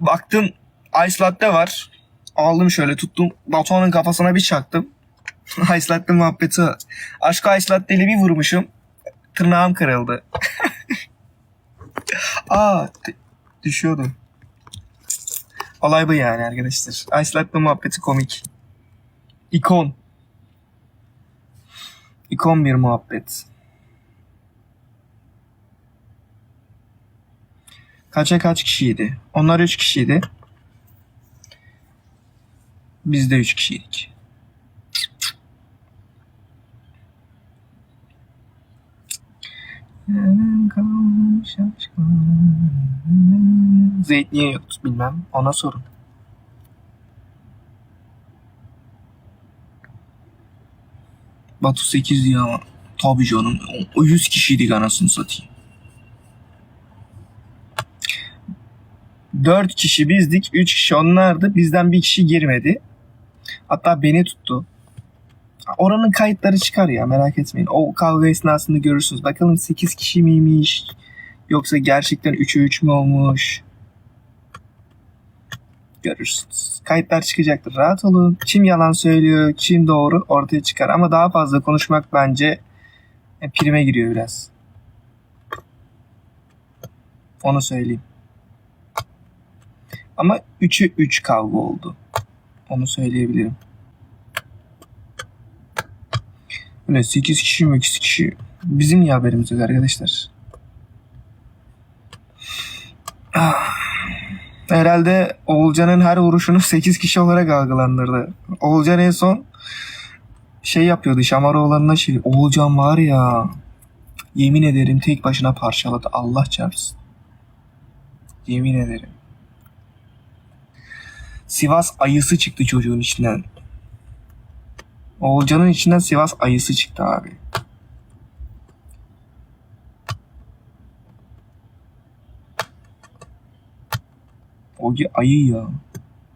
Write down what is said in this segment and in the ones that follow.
Baktım Ice Latte var. Aldım şöyle tuttum. Batuhan'ın kafasına bir çaktım. Ice Latte muhabbeti. var. Aşk Ice Latte'li bir vurmuşum. Tırnağım kırıldı. Aa d- düşüyordu. Olay bu yani arkadaşlar. Ice Latte muhabbeti komik. İkon. İkon bir muhabbet. Kaça kaç kişiydi? Onlar 3 kişiydi. Biz de 3 kişiydik. Zeyt niye yoktu bilmem. Ona sorun. Batu 8 ya. Tabii canım. O 100 kişiydik anasını satayım. 4 kişi bizdik. 3 kişi onlardı. Bizden bir kişi girmedi. Hatta beni tuttu. Oranın kayıtları çıkar ya merak etmeyin. O kavga esnasında görürsünüz. Bakalım 8 kişi miymiş? Yoksa gerçekten 3'e 3 mü olmuş? Görürsünüz. Kayıtlar çıkacaktır. Rahat olun. Kim yalan söylüyor, kim doğru ortaya çıkar. Ama daha fazla konuşmak bence e, prime giriyor biraz. Onu söyleyeyim. Ama 3'ü 3 kavga oldu. Onu söyleyebilirim. Öyle 8 kişi mi 8 kişi. Bizim niye haberimiz yok arkadaşlar? Ah. Herhalde Oğulcan'ın her vuruşunu 8 kişi olarak algılandırdı. Oğulcan en son şey yapıyordu. Şamaroğullarına şey. Oğulcan var ya yemin ederim tek başına parçaladı. Allah çarpsın. Yemin ederim. Sivas ayısı çıktı çocuğun içinden. Oğulcan'ın içinden Sivas ayısı çıktı abi. O ayı ya.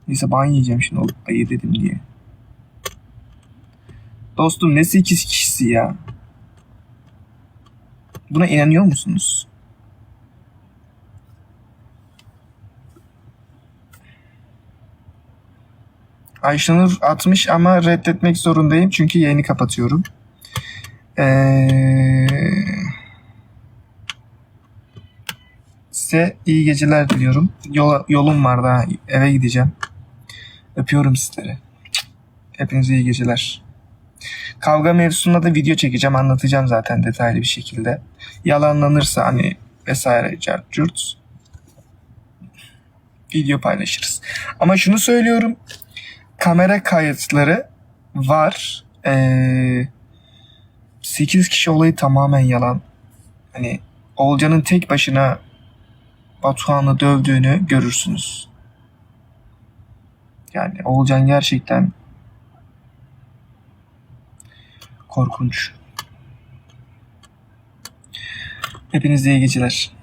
Neyse ban yiyeceğim şimdi ayı dedim diye. Dostum ne 8 kişisi ya? Buna inanıyor musunuz? Ayşenur atmış ama reddetmek zorundayım çünkü yayını kapatıyorum. Ee, size iyi geceler diliyorum. Yola, yolum var daha eve gideceğim. Öpüyorum sizleri. Hepinize iyi geceler. Kavga mevzusunda da video çekeceğim anlatacağım zaten detaylı bir şekilde. Yalanlanırsa hani vesaire cart curt video paylaşırız. Ama şunu söylüyorum kamera kayıtları var. Ee, 8 kişi olayı tamamen yalan. Hani Olcan'ın tek başına Batuhan'ı dövdüğünü görürsünüz. Yani Olcan gerçekten korkunç. Hepinize iyi geceler.